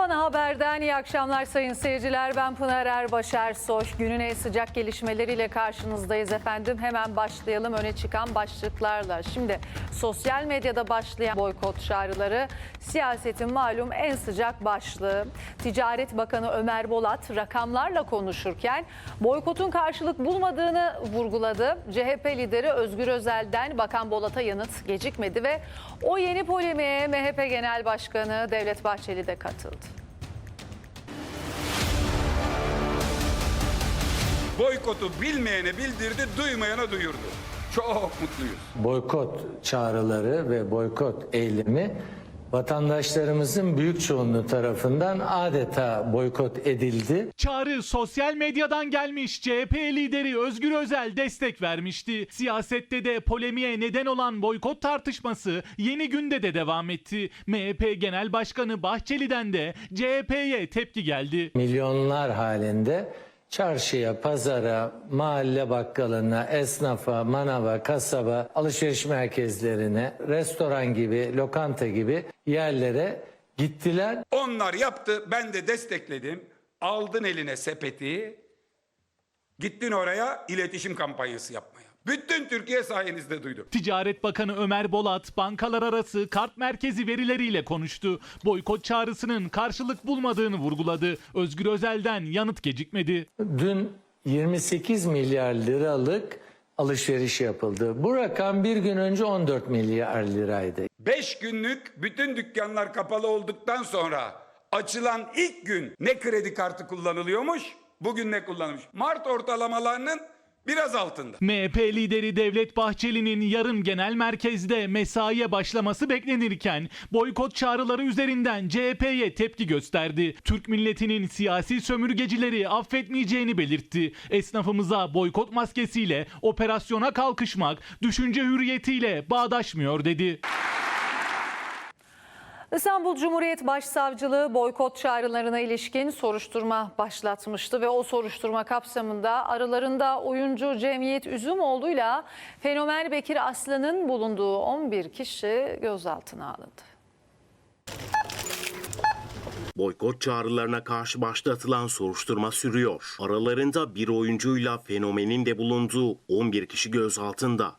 Aman Haber'den iyi akşamlar sayın seyirciler. Ben Pınar Erbaş Ersoy. Günün en sıcak gelişmeleriyle karşınızdayız efendim. Hemen başlayalım öne çıkan başlıklarla. Şimdi sosyal medyada başlayan boykot çağrıları siyasetin malum en sıcak başlığı. Ticaret Bakanı Ömer Bolat rakamlarla konuşurken boykotun karşılık bulmadığını vurguladı. CHP lideri Özgür Özel'den Bakan Bolat'a yanıt gecikmedi ve o yeni polemiğe MHP Genel Başkanı Devlet Bahçeli de katıldı. Boykotu bilmeyene bildirdi, duymayana duyurdu. Çok mutluyuz. boykot çağrıları ve boykot eylemi vatandaşlarımızın büyük çoğunluğu tarafından adeta boykot edildi. Çağrı sosyal medyadan gelmiş. CHP lideri Özgür Özel destek vermişti. Siyasette de polemiğe neden olan boykot tartışması yeni günde de devam etti. MHP Genel Başkanı Bahçeli'den de CHP'ye tepki geldi. Milyonlar halinde çarşıya, pazara, mahalle bakkalına, esnafa, manava, kasaba, alışveriş merkezlerine, restoran gibi, lokanta gibi yerlere gittiler. Onlar yaptı, ben de destekledim. Aldın eline sepeti, gittin oraya iletişim kampanyası yapmaya. Bütün Türkiye sayenizde duydu. Ticaret Bakanı Ömer Bolat bankalar arası kart merkezi verileriyle konuştu. Boykot çağrısının karşılık bulmadığını vurguladı. Özgür Özel'den yanıt gecikmedi. Dün 28 milyar liralık alışveriş yapıldı. Bu rakam bir gün önce 14 milyar liraydı. 5 günlük bütün dükkanlar kapalı olduktan sonra açılan ilk gün ne kredi kartı kullanılıyormuş, bugün ne kullanılmış. Mart ortalamalarının biraz altında. MHP lideri Devlet Bahçeli'nin yarın genel merkezde mesaiye başlaması beklenirken boykot çağrıları üzerinden CHP'ye tepki gösterdi. Türk milletinin siyasi sömürgecileri affetmeyeceğini belirtti. Esnafımıza boykot maskesiyle operasyona kalkışmak düşünce hürriyetiyle bağdaşmıyor dedi. İstanbul Cumhuriyet Başsavcılığı boykot çağrılarına ilişkin soruşturma başlatmıştı ve o soruşturma kapsamında aralarında oyuncu Cemiyet Üzümoğlu'yla fenomen Bekir Aslan'ın bulunduğu 11 kişi gözaltına alındı. Boykot çağrılarına karşı başlatılan soruşturma sürüyor. Aralarında bir oyuncuyla fenomenin de bulunduğu 11 kişi gözaltında.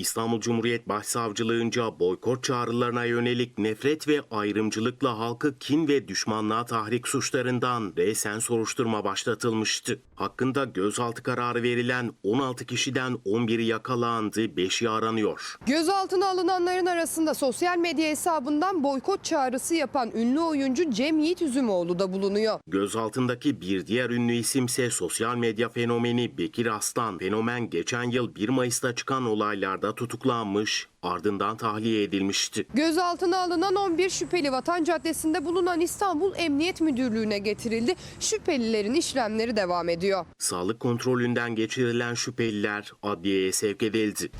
İstanbul Cumhuriyet Başsavcılığınca boykot çağrılarına yönelik nefret ve ayrımcılıkla halkı kin ve düşmanlığa tahrik suçlarından resen soruşturma başlatılmıştı. Hakkında gözaltı kararı verilen 16 kişiden 11'i yakalandı, 5'i aranıyor. Gözaltına alınanların arasında sosyal medya hesabından boykot çağrısı yapan ünlü oyuncu Cem Yiğit Üzümoğlu da bulunuyor. Gözaltındaki bir diğer ünlü isimse sosyal medya fenomeni Bekir Aslan. Fenomen geçen yıl 1 Mayıs'ta çıkan olaylarda tutuklanmış, ardından tahliye edilmişti. Gözaltına alınan 11 şüpheli Vatan Caddesi'nde bulunan İstanbul Emniyet Müdürlüğü'ne getirildi. Şüphelilerin işlemleri devam ediyor. Sağlık kontrolünden geçirilen şüpheliler adliyeye sevk edildi.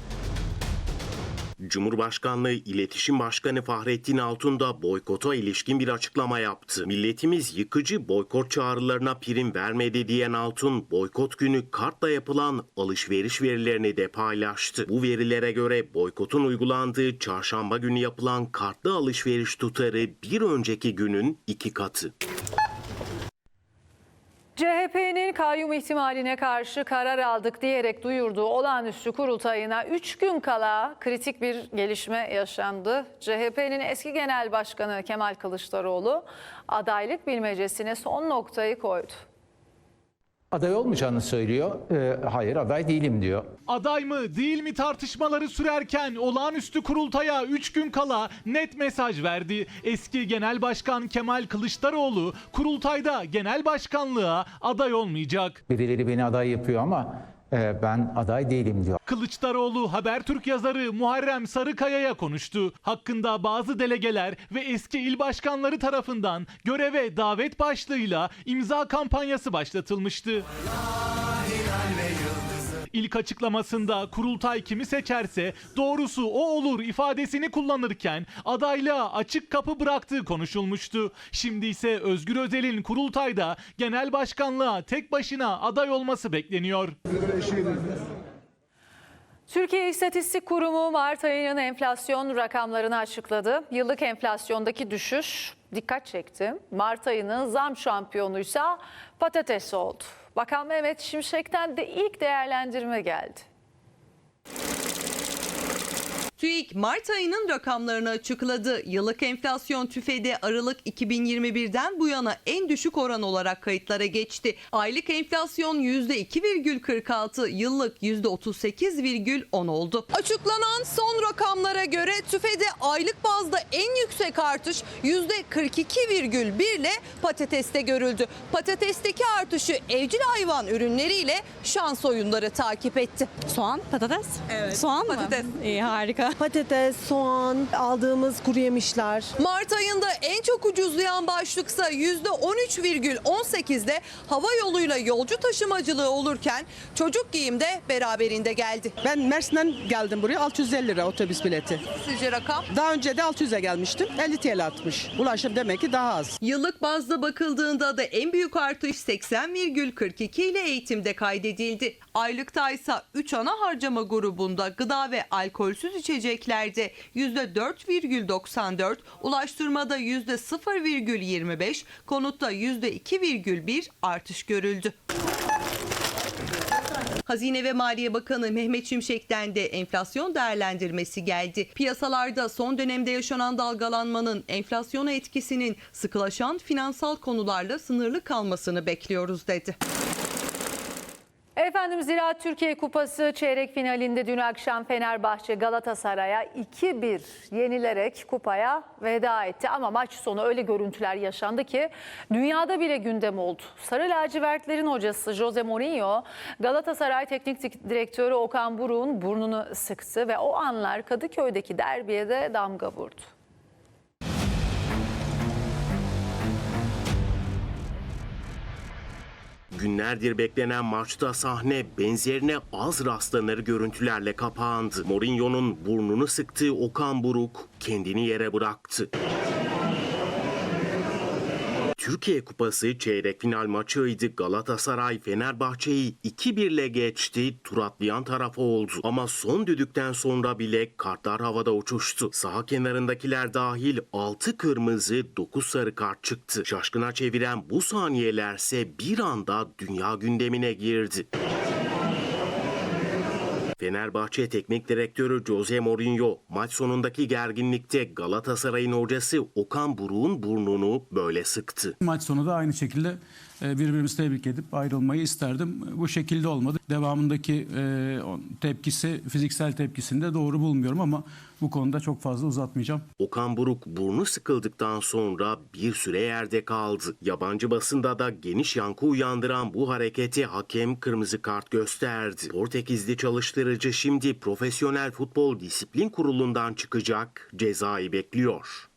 Cumhurbaşkanlığı İletişim Başkanı Fahrettin Altun da boykota ilişkin bir açıklama yaptı. Milletimiz yıkıcı boykot çağrılarına prim vermedi diyen Altun, boykot günü kartla yapılan alışveriş verilerini de paylaştı. Bu verilere göre boykotun uygulandığı çarşamba günü yapılan kartlı alışveriş tutarı bir önceki günün iki katı. CHP'nin kayyum ihtimaline karşı karar aldık diyerek duyurduğu olağanüstü kurultayına 3 gün kala kritik bir gelişme yaşandı. CHP'nin eski genel başkanı Kemal Kılıçdaroğlu adaylık bilmecesine son noktayı koydu. Aday olmayacağını söylüyor. Ee, hayır aday değilim diyor. Aday mı değil mi tartışmaları sürerken olağanüstü kurultaya 3 gün kala net mesaj verdi. Eski Genel Başkan Kemal Kılıçdaroğlu kurultayda genel başkanlığa aday olmayacak. Birileri beni aday yapıyor ama e, ben aday değilim diyor. Kılıçdaroğlu Habertürk yazarı Muharrem Sarıkaya'ya konuştu. Hakkında bazı delegeler ve eski il başkanları tarafından göreve davet başlığıyla imza kampanyası başlatılmıştı. İlk açıklamasında kurultay kimi seçerse doğrusu o olur ifadesini kullanırken adaylığa açık kapı bıraktığı konuşulmuştu. Şimdi ise Özgür Özel'in kurultayda genel başkanlığa tek başına aday olması bekleniyor. Türkiye İstatistik Kurumu Mart ayının enflasyon rakamlarını açıkladı. Yıllık enflasyondaki düşüş dikkat çekti. Mart ayının zam şampiyonuysa patates oldu. Bakan Mehmet Şimşek'ten de ilk değerlendirme geldi. TÜİK Mart ayının rakamlarını açıkladı. Yıllık enflasyon tüfede Aralık 2021'den bu yana en düşük oran olarak kayıtlara geçti. Aylık enflasyon %2,46, yıllık %38,10 oldu. Açıklanan son rakamlara göre tüfede aylık bazda en yüksek artış %42,1 ile patateste görüldü. Patatesteki artışı evcil hayvan ürünleriyle şans oyunları takip etti. Soğan, patates. Evet, Soğan patates. mı? İyi harika. Patates, soğan, aldığımız kuru yemişler. Mart ayında en çok ucuzlayan başlıksa %13,18'de hava yoluyla yolcu taşımacılığı olurken çocuk giyim de beraberinde geldi. Ben Mersin'den geldim buraya 650 lira otobüs bileti. Sizce rakam? Daha önce de 600'e gelmiştim. 50 TL atmış. Ulaşım demek ki daha az. Yıllık bazda bakıldığında da en büyük artış 80,42 ile eğitimde kaydedildi. Aylıkta ise 3 ana harcama grubunda gıda ve alkolsüz içeceklerde %4,94, ulaştırmada %0,25, konutta %2,1 artış görüldü. Hazine ve Maliye Bakanı Mehmet Şimşek'ten de enflasyon değerlendirmesi geldi. Piyasalarda son dönemde yaşanan dalgalanmanın enflasyona etkisinin sıkılaşan finansal konularla sınırlı kalmasını bekliyoruz dedi. Efendim Ziraat Türkiye Kupası çeyrek finalinde dün akşam Fenerbahçe Galatasaray'a 2-1 yenilerek kupaya veda etti. Ama maç sonu öyle görüntüler yaşandı ki dünyada bile gündem oldu. Sarı lacivertlerin hocası Jose Mourinho Galatasaray Teknik Direktörü Okan Buruk'un burnunu sıktı ve o anlar Kadıköy'deki derbiye de damga vurdu. Günlerdir beklenen maçta sahne benzerine az rastlanır görüntülerle kapandı. Mourinho'nun burnunu sıktığı Okan Buruk kendini yere bıraktı. Türkiye Kupası çeyrek final maçıydı. Galatasaray Fenerbahçe'yi 2-1 ile geçti. Tur atlayan tarafı oldu. Ama son düdükten sonra bile kartlar havada uçuştu. Saha kenarındakiler dahil 6 kırmızı 9 sarı kart çıktı. Şaşkına çeviren bu saniyelerse bir anda dünya gündemine girdi. Fenerbahçe Teknik Direktörü Jose Mourinho maç sonundaki gerginlikte Galatasaray'ın hocası Okan Buruk'un burnunu böyle sıktı. Maç sonu da aynı şekilde birbirimizi tebrik edip ayrılmayı isterdim. Bu şekilde olmadı. Devamındaki e, tepkisi, fiziksel tepkisini de doğru bulmuyorum ama bu konuda çok fazla uzatmayacağım. Okan Buruk burnu sıkıldıktan sonra bir süre yerde kaldı. Yabancı basında da geniş yankı uyandıran bu hareketi hakem kırmızı kart gösterdi. Portekizli çalıştırıcı şimdi Profesyonel Futbol Disiplin Kurulu'ndan çıkacak, cezayı bekliyor.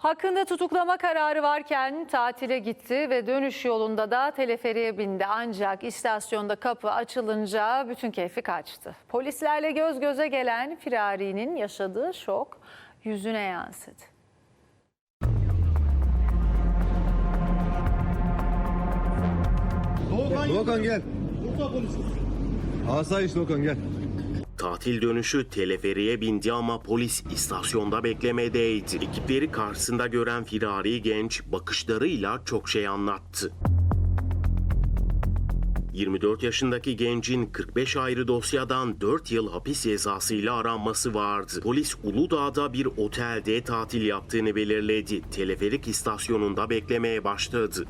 Hakkında tutuklama kararı varken tatile gitti ve dönüş yolunda da teleferiye bindi. Ancak istasyonda kapı açılınca bütün keyfi kaçtı. Polislerle göz göze gelen firarinin yaşadığı şok yüzüne yansıdı. Doğukan gel. Asayiş Doğukan gel. Tatil dönüşü teleferiye bindi ama polis istasyonda beklemedeydi. Ekipleri karşısında gören firari genç bakışlarıyla çok şey anlattı. 24 yaşındaki gencin 45 ayrı dosyadan 4 yıl hapis cezasıyla aranması vardı. Polis Uludağ'da bir otelde tatil yaptığını belirledi. Teleferik istasyonunda beklemeye başladı.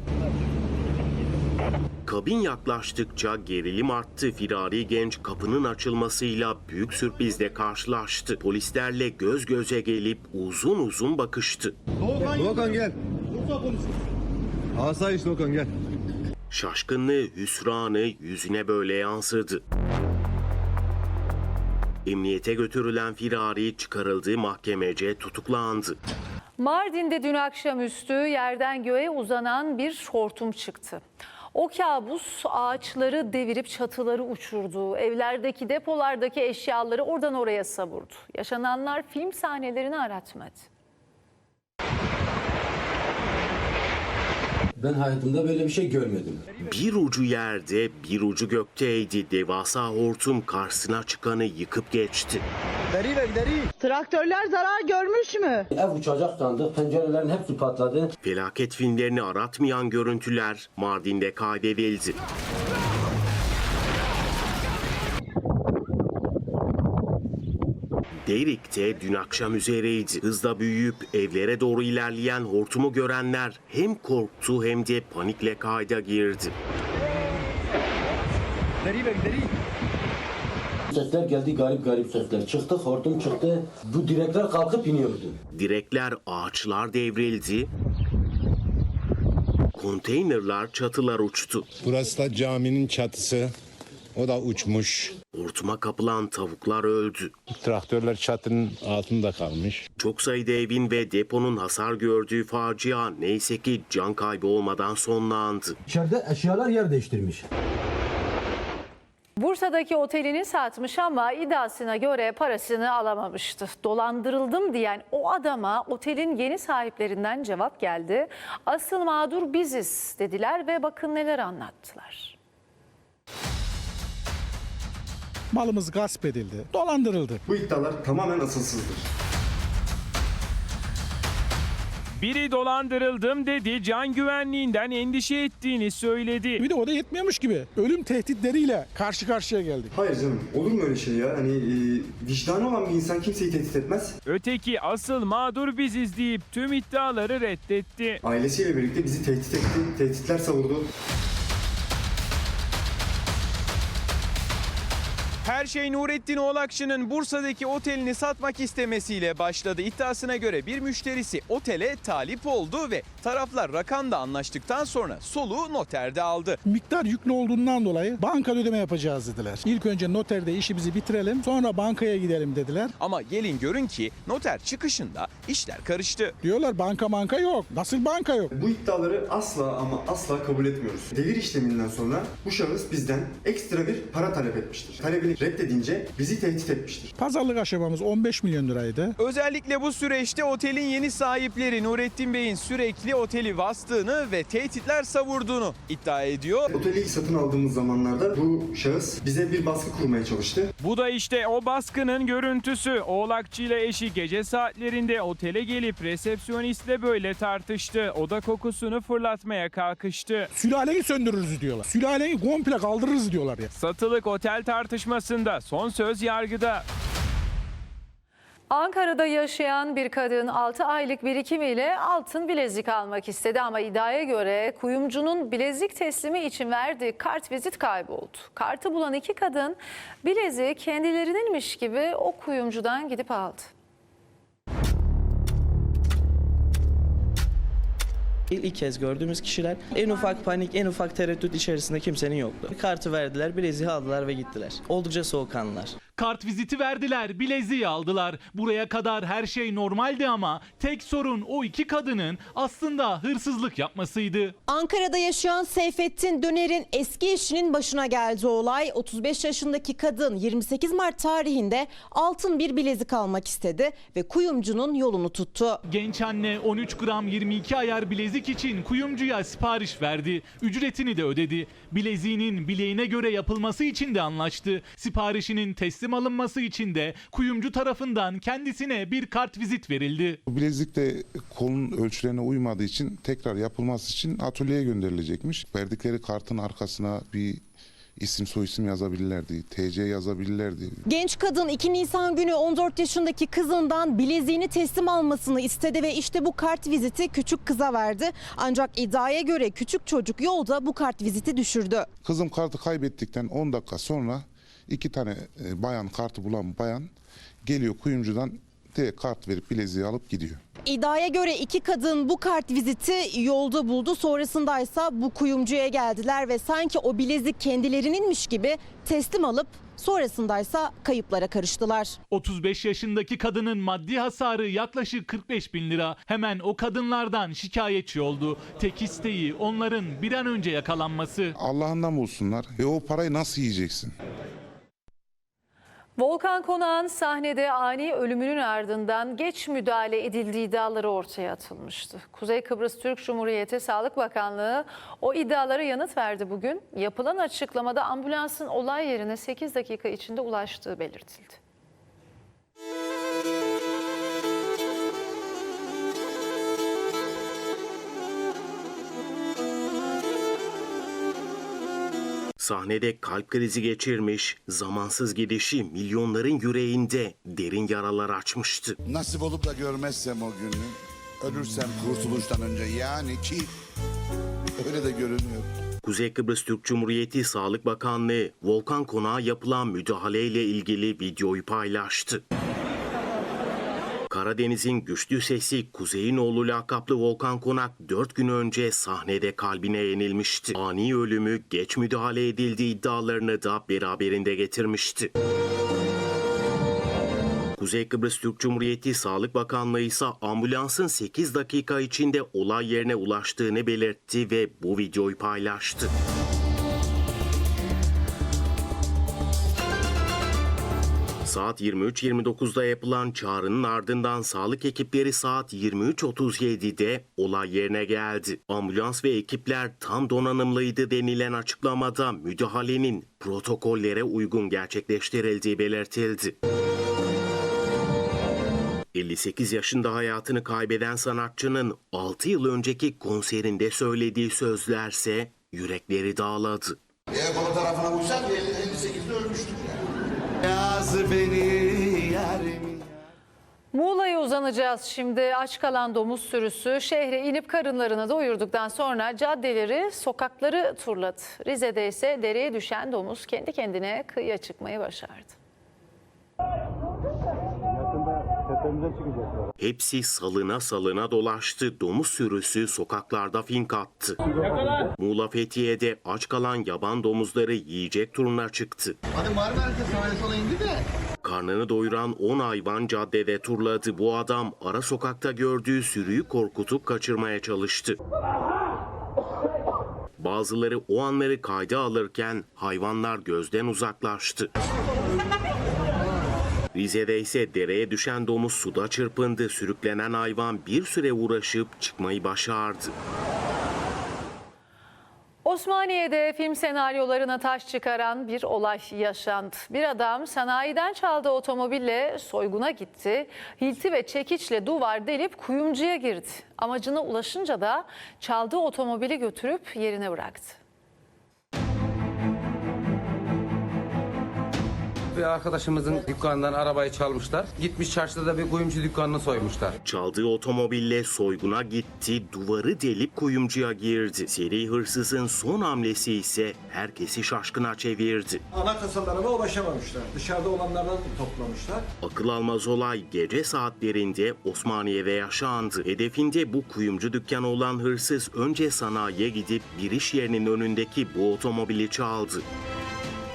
Kabin yaklaştıkça gerilim arttı. Firari genç kapının açılmasıyla büyük sürprizle karşılaştı. Polislerle göz göze gelip uzun uzun bakıştı. Doğukan gel. Asayiş Doğukan gel. Şaşkınlığı, hüsranı yüzüne böyle yansıdı. Emniyete götürülen firari çıkarıldığı mahkemece tutuklandı. Mardin'de dün akşamüstü yerden göğe uzanan bir hortum çıktı. O kabus ağaçları devirip çatıları uçurdu. Evlerdeki depolardaki eşyaları oradan oraya savurdu. Yaşananlar film sahnelerini aratmadı. Ben hayatımda böyle bir şey görmedim. Bir ucu yerde, bir ucu gökteydi. Devasa hortum karşısına çıkanı yıkıp geçti. Traktörler zarar görmüş mü? Ev uçacak sandık, pencerelerin hepsi patladı. Felaket filmlerini aratmayan görüntüler Mardin'de kaydedildi. Deyrik'te dün akşam üzereydi. Hızla büyüyüp evlere doğru ilerleyen hortumu görenler hem korktu hem de panikle kayda girdi. Sesler geldi garip garip sesler. Çıktık hortum çıktı. Bu direkler kalkıp iniyordu. Direkler, ağaçlar devrildi. Konteynerlar, çatılar uçtu. Burası da caminin çatısı. O da uçmuş. Hortuma kapılan tavuklar öldü. Traktörler çatının altında kalmış. Çok sayıda evin ve deponun hasar gördüğü facia neyse ki can kaybı olmadan sonlandı. İçeride eşyalar yer değiştirmiş. Bursa'daki otelini satmış ama iddiasına göre parasını alamamıştı. Dolandırıldım diyen o adama otelin yeni sahiplerinden cevap geldi. Asıl mağdur biziz dediler ve bakın neler anlattılar. Malımız gasp edildi, dolandırıldı. Bu iddialar tamamen asılsızdır. Biri dolandırıldım dedi, can güvenliğinden endişe ettiğini söyledi. Bir de o da yetmiyormuş gibi. Ölüm tehditleriyle karşı karşıya geldik. Hayır canım olur mu öyle şey ya? Hani vicdanı olan bir insan kimseyi tehdit etmez. Öteki asıl mağdur biziz deyip tüm iddiaları reddetti. Ailesiyle birlikte bizi tehdit etti. Tehditler savurdu. Her şey Nurettin Oğlakçı'nın Bursa'daki otelini satmak istemesiyle başladı. İddiasına göre bir müşterisi otele talip oldu ve taraflar rakanda anlaştıktan sonra soluğu noterde aldı. Miktar yüklü olduğundan dolayı banka ödeme yapacağız dediler. İlk önce noterde işimizi bitirelim, sonra bankaya gidelim dediler. Ama gelin görün ki noter çıkışında işler karıştı. Diyorlar banka banka yok. Nasıl banka yok? Bu iddiaları asla ama asla kabul etmiyoruz. Devir işleminden sonra bu şahıs bizden ekstra bir para talep etmiştir. Talebini reddedince bizi tehdit etmiştir. Pazarlık aşamamız 15 milyon liraydı. Özellikle bu süreçte otelin yeni sahipleri Nurettin Bey'in sürekli oteli bastığını ve tehditler savurduğunu iddia ediyor. Oteli ilk satın aldığımız zamanlarda bu şahıs bize bir baskı kurmaya çalıştı. Bu da işte o baskının görüntüsü. Oğlakçı ile eşi gece saatlerinde otele gelip resepsiyonistle böyle tartıştı. Oda kokusunu fırlatmaya kalkıştı. Sülaleyi söndürürüz diyorlar. Sülaleyi komple kaldırırız diyorlar ya. Satılık otel tartışmasında son söz yargıda. Ankara'da yaşayan bir kadın 6 aylık birikimiyle altın bilezik almak istedi ama iddiaya göre kuyumcunun bilezik teslimi için verdiği kart vizit kayboldu. Kartı bulan iki kadın bileziği kendilerininmiş gibi o kuyumcudan gidip aldı. İlk kez gördüğümüz kişiler en ufak panik, en ufak tereddüt içerisinde kimsenin yoktu. Kartı verdiler, bileziği aldılar ve gittiler. Oldukça soğukkanlılar. Kart viziti verdiler, bileziği aldılar. Buraya kadar her şey normaldi ama tek sorun o iki kadının aslında hırsızlık yapmasıydı. Ankara'da yaşayan Seyfettin Döner'in eski eşinin başına geldi olay. 35 yaşındaki kadın 28 Mart tarihinde altın bir bilezik almak istedi ve kuyumcunun yolunu tuttu. Genç anne 13 gram 22 ayar bilezik için kuyumcuya sipariş verdi. Ücretini de ödedi. Bileziğinin bileğine göre yapılması için de anlaştı. Siparişinin teslim alınması için de kuyumcu tarafından kendisine bir kart vizit verildi. Bu bilezik de kolun ölçülerine uymadığı için tekrar yapılması için atölyeye gönderilecekmiş. Verdikleri kartın arkasına bir isim soyisim yazabilirlerdi, TC yazabilirlerdi. Genç kadın 2 Nisan günü 14 yaşındaki kızından bileziğini teslim almasını istedi ve işte bu kart viziti küçük kıza verdi. Ancak iddiaya göre küçük çocuk yolda bu kart viziti düşürdü. Kızım kartı kaybettikten 10 dakika sonra iki tane e, bayan kartı bulan bayan geliyor kuyumcudan direkt kart verip bileziği alıp gidiyor. İddiaya göre iki kadın bu kart viziti yolda buldu. Sonrasındaysa bu kuyumcuya geldiler ve sanki o bilezik kendilerininmiş gibi teslim alıp sonrasındaysa kayıplara karıştılar. 35 yaşındaki kadının maddi hasarı yaklaşık 45 bin lira. Hemen o kadınlardan şikayetçi oldu. Tek isteği onların bir an önce yakalanması. Allah'ından bulsunlar. E o parayı nasıl yiyeceksin? Volkan Konak'ın sahnede ani ölümünün ardından geç müdahale edildiği iddiaları ortaya atılmıştı. Kuzey Kıbrıs Türk Cumhuriyeti Sağlık Bakanlığı o iddialara yanıt verdi bugün. Yapılan açıklamada ambulansın olay yerine 8 dakika içinde ulaştığı belirtildi. Sahnede kalp krizi geçirmiş, zamansız gidişi milyonların yüreğinde derin yaralar açmıştı. Nasip olup da görmezsem o günü, ölürsem kurtuluştan önce yani ki öyle de görünüyor. Kuzey Kıbrıs Türk Cumhuriyeti Sağlık Bakanlığı Volkan Konak'a yapılan müdahaleyle ilgili videoyu paylaştı. Karadeniz'in güçlü sesi Kuzey'in oğlu lakaplı Volkan Konak 4 gün önce sahnede kalbine yenilmişti. Ani ölümü geç müdahale edildiği iddialarını da beraberinde getirmişti. Kuzey Kıbrıs Türk Cumhuriyeti Sağlık Bakanlığı ise ambulansın 8 dakika içinde olay yerine ulaştığını belirtti ve bu videoyu paylaştı. Saat 23.29'da yapılan çağrının ardından sağlık ekipleri saat 23.37'de olay yerine geldi. Ambulans ve ekipler tam donanımlıydı denilen açıklamada müdahalenin protokollere uygun gerçekleştirildiği belirtildi. 58 yaşında hayatını kaybeden sanatçının 6 yıl önceki konserinde söylediği sözlerse yürekleri dağladı. Eğer konu tarafına uysak beni yarim. Muğla'ya uzanacağız şimdi. Aç kalan domuz sürüsü şehre inip karınlarını doyurduktan sonra caddeleri, sokakları turladı. Rize'de ise dereye düşen domuz kendi kendine kıyıya çıkmayı başardı. Hepsi salına salına dolaştı. Domuz sürüsü sokaklarda fink attı. Muğla Fethiye'de aç kalan yaban domuzları yiyecek turuna çıktı. Hadi Marmaris'e sahaya sola indi de. Karnını doyuran 10 hayvan caddede turladı. Bu adam ara sokakta gördüğü sürüyü korkutup kaçırmaya çalıştı. Bazıları o anları kayda alırken hayvanlar gözden uzaklaştı. Rize'de ise dereye düşen domuz suda çırpındı. Sürüklenen hayvan bir süre uğraşıp çıkmayı başardı. Osmaniye'de film senaryolarına taş çıkaran bir olay yaşandı. Bir adam sanayiden çaldığı otomobille soyguna gitti. Hilti ve çekiçle duvar delip kuyumcuya girdi. Amacına ulaşınca da çaldığı otomobili götürüp yerine bıraktı. Bir arkadaşımızın dükkanından arabayı çalmışlar. Gitmiş çarşıda da bir kuyumcu dükkanını soymuşlar. Çaldığı otomobille soyguna gitti, duvarı delip kuyumcuya girdi. Seri hırsızın son hamlesi ise herkesi şaşkına çevirdi. Ana kasalarına ulaşamamışlar. Dışarıda olanlardan toplamışlar. Akıl almaz olay gece saatlerinde Osmaniye'de yaşandı. Hedefinde bu kuyumcu dükkanı olan hırsız önce sanayiye gidip bir iş yerinin önündeki bu otomobili çaldı.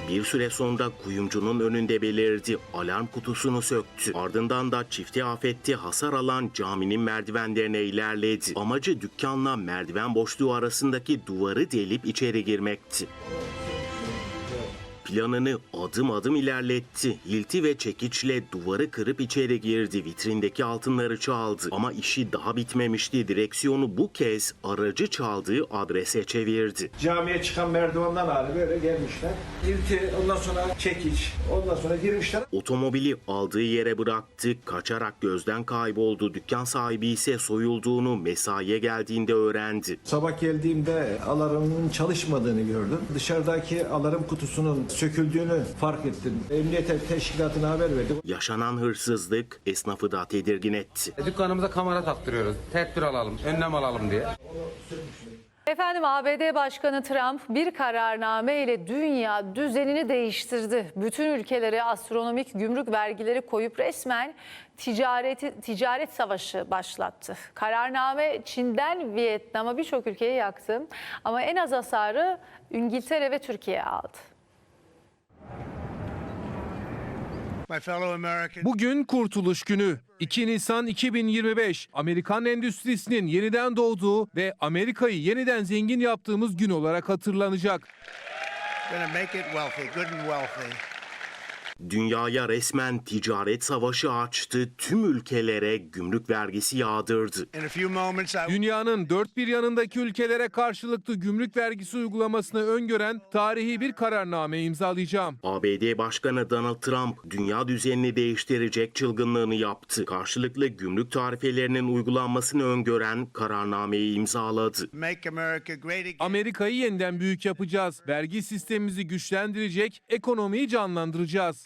Bir süre sonra kuyumcunun önünde belirdi. Alarm kutusunu söktü. Ardından da çifte afetti hasar alan caminin merdivenlerine ilerledi. Amacı dükkanla merdiven boşluğu arasındaki duvarı delip içeri girmekti. Planını adım adım ilerletti. Hilti ve çekiçle duvarı kırıp içeri girdi. Vitrindeki altınları çaldı. Ama işi daha bitmemişti. Direksiyonu bu kez aracı çaldığı adrese çevirdi. Camiye çıkan merdivenden hali böyle gelmişler. İlti ondan sonra çekiç. Ondan sonra girmişler. Otomobili aldığı yere bıraktı, kaçarak gözden kayboldu. Dükkan sahibi ise soyulduğunu mesaiye geldiğinde öğrendi. Sabah geldiğimde alarmın çalışmadığını gördüm. Dışarıdaki alarm kutusunun söküldüğünü fark ettim. Emniyet teşkilatına haber verdim. Yaşanan hırsızlık esnafı da tedirgin etti. Dükkanımıza kamera taktırıyoruz. Tedbir alalım, önlem alalım diye. Efendim ABD Başkanı Trump bir kararname ile dünya düzenini değiştirdi. Bütün ülkelere astronomik gümrük vergileri koyup resmen ticareti ticaret savaşı başlattı. Kararname Çin'den Vietnam'a birçok ülkeyi yaktı ama en az hasarı İngiltere ve Türkiye aldı. Bugün Kurtuluş Günü. 2 Nisan 2025 Amerikan endüstrisinin yeniden doğduğu ve Amerika'yı yeniden zengin yaptığımız gün olarak hatırlanacak. Dünyaya resmen ticaret savaşı açtı, tüm ülkelere gümrük vergisi yağdırdı. Dünyanın dört bir yanındaki ülkelere karşılıklı gümrük vergisi uygulamasını öngören tarihi bir kararname imzalayacağım. ABD Başkanı Donald Trump dünya düzenini değiştirecek çılgınlığını yaptı. Karşılıklı gümrük tarifelerinin uygulanmasını öngören kararnameyi imzaladı. Amerika'yı yeniden büyük yapacağız. Vergi sistemimizi güçlendirecek, ekonomiyi canlandıracağız.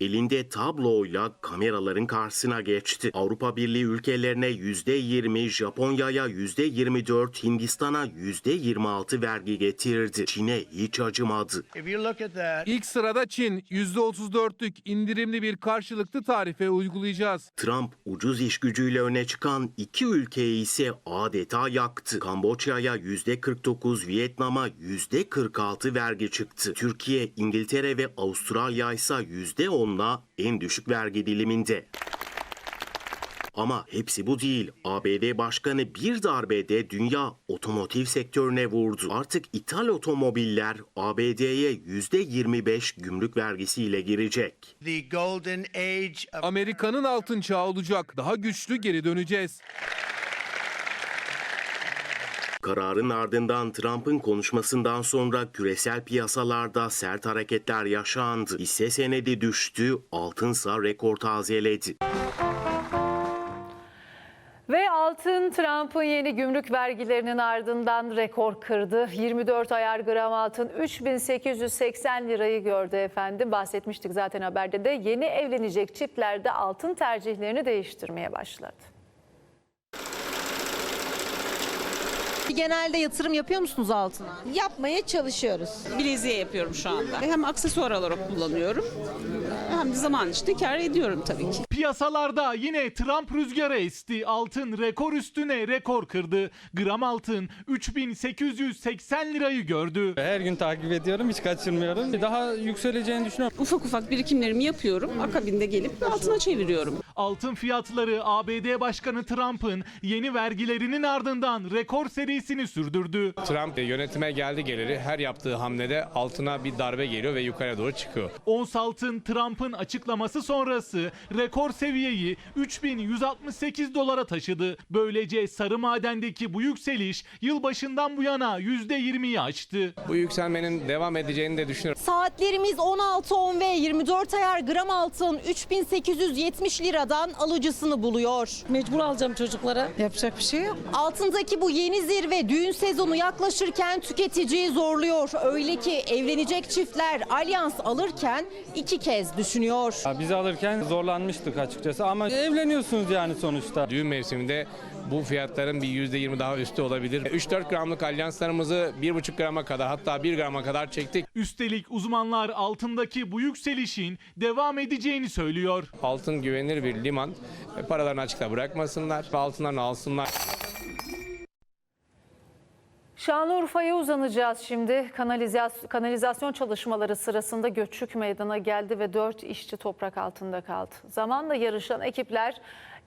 Elinde tabloyla kameraların karşısına geçti. Avrupa Birliği ülkelerine %20, Japonya'ya %24, Hindistan'a %26 vergi getirdi. Çin'e hiç acımadı. İlk sırada Çin %34'lük indirimli bir karşılıklı tarife uygulayacağız. Trump ucuz iş gücüyle öne çıkan iki ülkeyi ise adeta yaktı. Kamboçya'ya %49, Vietnam'a %46 vergi çıktı. Türkiye, İngiltere ve Avustralya ise %10'la en düşük vergi diliminde. Ama hepsi bu değil. ABD Başkanı bir darbede dünya otomotiv sektörüne vurdu. Artık ithal otomobiller ABD'ye %25 gümrük vergisiyle girecek. Amerika'nın altın çağı olacak. Daha güçlü geri döneceğiz. Kararın ardından Trump'ın konuşmasından sonra küresel piyasalarda sert hareketler yaşandı. Hisse senedi düştü, altınsa rekor tazeledi. Ve altın Trump'ın yeni gümrük vergilerinin ardından rekor kırdı. 24 ayar gram altın 3880 lirayı gördü efendim. Bahsetmiştik zaten haberde de yeni evlenecek çiftler de altın tercihlerini değiştirmeye başladı. Genelde yatırım yapıyor musunuz altına? Yapmaya çalışıyoruz. Bileziğe yapıyorum şu anda. Hem aksesuar olarak kullanıyorum hem de zaman işte kar ediyorum tabii ki. Piyasalarda yine Trump rüzgarı esti. Altın rekor üstüne rekor kırdı. Gram altın 3880 lirayı gördü. Her gün takip ediyorum, hiç kaçırmıyorum. Daha yükseleceğini düşünüyorum. Ufak ufak birikimlerimi yapıyorum. Akabinde gelip altına çeviriyorum. Altın fiyatları ABD Başkanı Trump'ın yeni vergilerinin ardından rekor serisini sürdürdü. Trump yönetime geldi geleli her yaptığı hamlede altına bir darbe geliyor ve yukarı doğru çıkıyor. Ons altın Trump'ın açıklaması sonrası rekor seviyeyi 3168 dolara taşıdı. Böylece sarı madendeki bu yükseliş yılbaşından bu yana %20'yi aştı. Bu yükselmenin devam edeceğini de düşünüyorum. Saatlerimiz 16.10 ve 24 ayar gram altın 3870 liradan alıcısını buluyor. Mecbur alacağım çocuklara. Yapacak bir şey yok. Altındaki bu yeni zirve düğün sezonu yaklaşırken tüketiciyi zorluyor. Öyle ki evlenecek çiftler alyans alırken iki kez düşünüyor. Biz alırken zorlanmıştık açıkçası ama evleniyorsunuz yani sonuçta. Düğün mevsiminde bu fiyatların bir %20 daha üstü olabilir. 3-4 gramlık alyanslarımızı 1,5 grama kadar hatta 1 grama kadar çektik. Üstelik uzmanlar altındaki bu yükselişin devam edeceğini söylüyor. Altın güvenilir bir liman. E, Paralarını açıkta bırakmasınlar ve altınlarını alsınlar. Şanlıurfa'ya uzanacağız şimdi. Kanaliza- kanalizasyon çalışmaları sırasında göçük meydana geldi ve 4 işçi toprak altında kaldı. Zamanla yarışan ekipler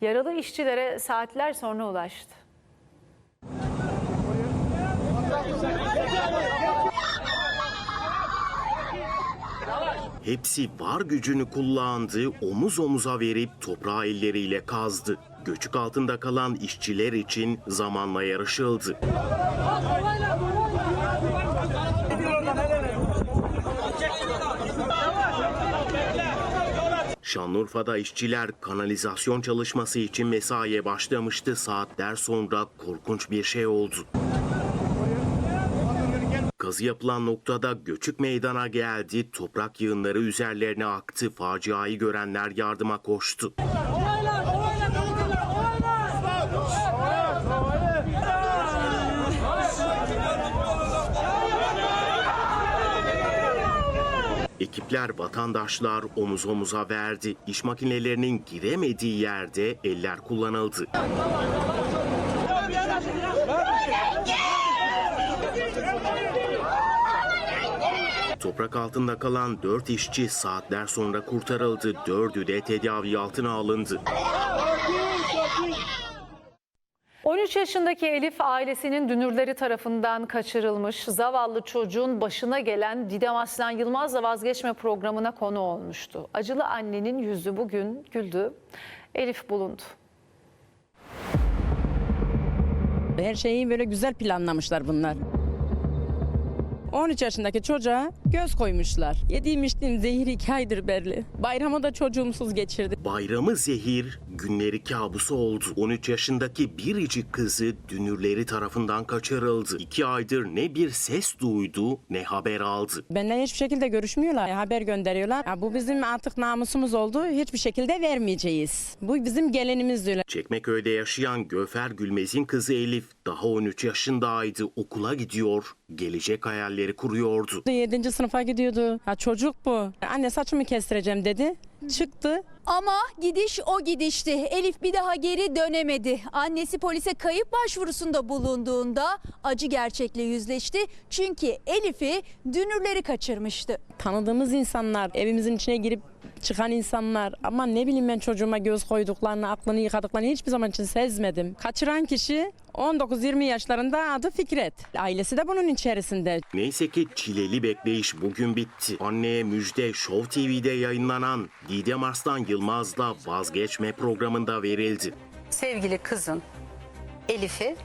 yaralı işçilere saatler sonra ulaştı. Hepsi var gücünü kullandı, omuz omuza verip toprağı elleriyle kazdı. Göçük altında kalan işçiler için zamanla yarışıldı. Şanlıurfa'da işçiler kanalizasyon çalışması için mesaiye başlamıştı. Saatler sonra korkunç bir şey oldu. Kazı yapılan noktada göçük meydana geldi. Toprak yığınları üzerlerine aktı. Faciayı görenler yardıma koştu. Ekipler vatandaşlar omuz omuza verdi. İş makinelerinin giremediği yerde eller kullanıldı. Toprak altında kalan 4 işçi saatler sonra kurtarıldı. Dördü de tedavi altına alındı. 13 yaşındaki Elif ailesinin dünürleri tarafından kaçırılmış. Zavallı çocuğun başına gelen Didem Aslan Yılmaz'la vazgeçme programına konu olmuştu. Acılı annenin yüzü bugün güldü. Elif bulundu. Her şeyi böyle güzel planlamışlar bunlar. 13 yaşındaki çocuğa göz koymuşlar. Yediğim içtiğim zehir iki aydır belli. Bayramı da çocuğumsuz geçirdi. Bayramı zehir, günleri kabusu oldu. 13 yaşındaki biricik kızı dünürleri tarafından kaçırıldı. İki aydır ne bir ses duydu ne haber aldı. Benimle hiçbir şekilde görüşmüyorlar. Haber gönderiyorlar. Ya bu bizim artık namusumuz oldu. Hiçbir şekilde vermeyeceğiz. Bu bizim gelenimiz diyorlar. Çekmeköy'de yaşayan Göfer Gülmez'in kızı Elif daha 13 yaşındaydı. Okula gidiyor, gelecek hayalleri kuruyordu. 7. sınıfa gidiyordu. Ya çocuk bu. Anne saçımı kestireceğim dedi. Çıktı. Ama gidiş o gidişti. Elif bir daha geri dönemedi. Annesi polise kayıp başvurusunda bulunduğunda acı gerçekle yüzleşti. Çünkü Elif'i dünürleri kaçırmıştı. Tanıdığımız insanlar, evimizin içine girip çıkan insanlar ama ne bileyim ben çocuğuma göz koyduklarını, aklını yıkadıklarını hiçbir zaman için sezmedim. Kaçıran kişi 19-20 yaşlarında adı Fikret. Ailesi de bunun içerisinde. Neyse ki çileli bekleyiş bugün bitti. Anneye müjde Show TV'de yayınlanan Didem Arslan Yılmaz'la vazgeçme programında verildi. Sevgili kızın Elif'i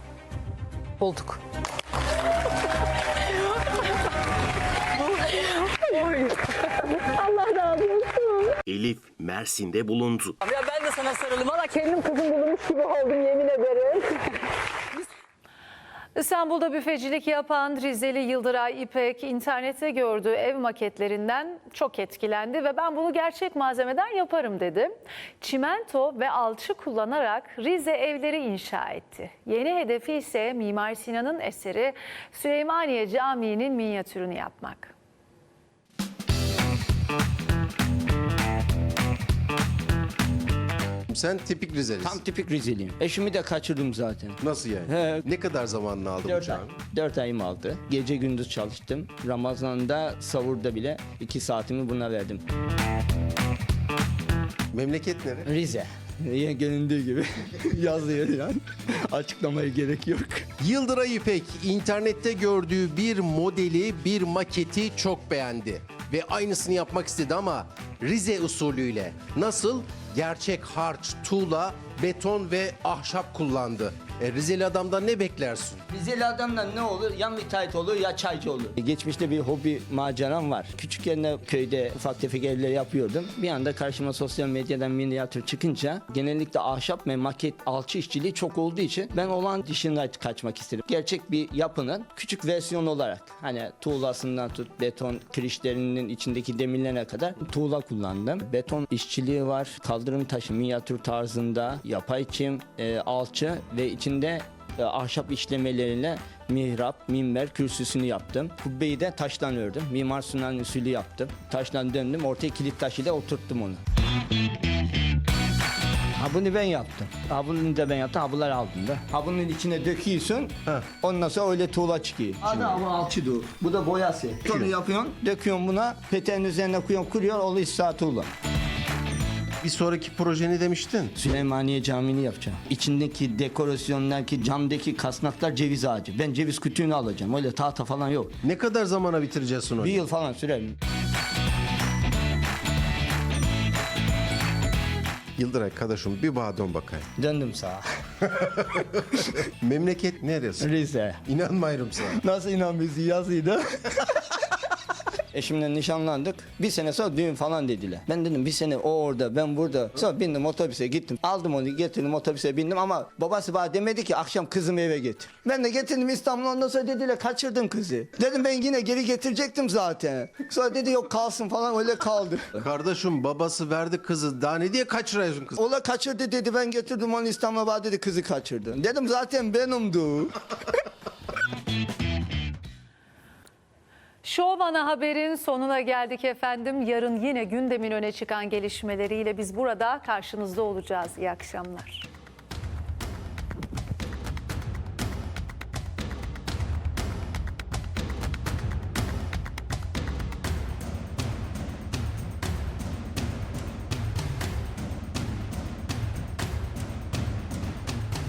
bulduk. Allah razı olsun. Elif Mersin'de bulundu. Ya ben de sana sarıldım. Valla kendim kızım bulmuş gibi oldum yemin ederim. İstanbul'da büfecilik yapan Rizeli Yıldıray İpek internette gördüğü ev maketlerinden çok etkilendi ve ben bunu gerçek malzemeden yaparım dedi. Çimento ve alçı kullanarak Rize evleri inşa etti. Yeni hedefi ise Mimar Sinan'ın eseri Süleymaniye Camii'nin minyatürünü yapmak. Sen tipik Rizelisin. Tam tipik Rizeliyim. Eşimi de kaçırdım zaten. Nasıl yani? He. Ne kadar zamanını aldı 4 ay. cami? 4 ayım aldı. Gece gündüz çalıştım. Ramazan'da savurda bile 2 saatimi buna verdim. Memleket nere? Rize. Yine göründüğü gibi yazıyor yani. Açıklamaya gerek yok. Yıldıray İpek internette gördüğü bir modeli, bir maketi çok beğendi. Ve aynısını yapmak istedi ama Rize usulüyle. Nasıl? Gerçek harç, tuğla, beton ve ahşap kullandı. E, Rizeli adamdan ne beklersin? Rizeli adamdan ne olur? Ya müteahhit olur ya çaycı olur. Geçmişte bir hobi maceram var. Küçükken de köyde ufak tefek evler yapıyordum. Bir anda karşıma sosyal medyadan minyatür çıkınca genellikle ahşap ve maket alçı işçiliği çok olduğu için ben olan dışına kaçmak istedim. Gerçek bir yapının küçük versiyonu olarak hani tuğlasından tut beton kirişlerinin içindeki demirlerine kadar tuğla kullandım. Beton işçiliği var. Kaldırım taşı minyatür tarzında yapay çim, e, alçı ve içinde e, ahşap işlemeleriyle mihrap, minber, kürsüsünü yaptım. Kubbeyi de taştan ördüm. Mimar Sinan usulü yaptım. Taştan döndüm. Ortaya kilit taşıyla oturttum onu. Ha bunu ben yaptım. Ha bunu da ben yaptım. Ha bunları aldım da. Ha bunun içine döküyorsun. Ondan sonra öyle tuğla çıkıyor. Adı ama alçıdı. Bu da boyası. Onu yapıyorsun. Döküyorsun buna. Peteğin üzerine koyuyorsun. Kuruyor. Oluyor saat tuğla. Bir sonraki proje ne demiştin? Süleymaniye Camii'ni yapacağım. İçindeki dekorasyonlar, camdaki kasnaklar ceviz ağacı. Ben ceviz kütüğünü alacağım. Öyle tahta falan yok. Ne kadar zamana bitireceğiz onu? Bir yıl falan sürer. Yıldıray kardeşim bir bana dön bakayım. Döndüm sağa. Memleket neresi? Rize. İnanmıyorum sana. Nasıl inanmıyorsun yazıydı. Eşimle nişanlandık. Bir sene sonra düğün falan dediler. Ben dedim bir sene o orada ben burada. Sonra bindim otobüse gittim. Aldım onu getirdim otobüse bindim ama babası bana demedi ki akşam kızımı eve getir. Ben de getirdim İstanbul'a ondan sonra dediler kaçırdın kızı. Dedim ben yine geri getirecektim zaten. Sonra dedi yok kalsın falan öyle kaldı. Kardeşim babası verdi kızı. Daha ne diye kaçırıyorsun kızı? Ola kaçırdı dedi ben getirdim onu İstanbul'a bana dedi kızı kaçırdı. Dedim zaten benimdi. Şov ana haberin sonuna geldik efendim. Yarın yine gündemin öne çıkan gelişmeleriyle biz burada karşınızda olacağız. İyi akşamlar.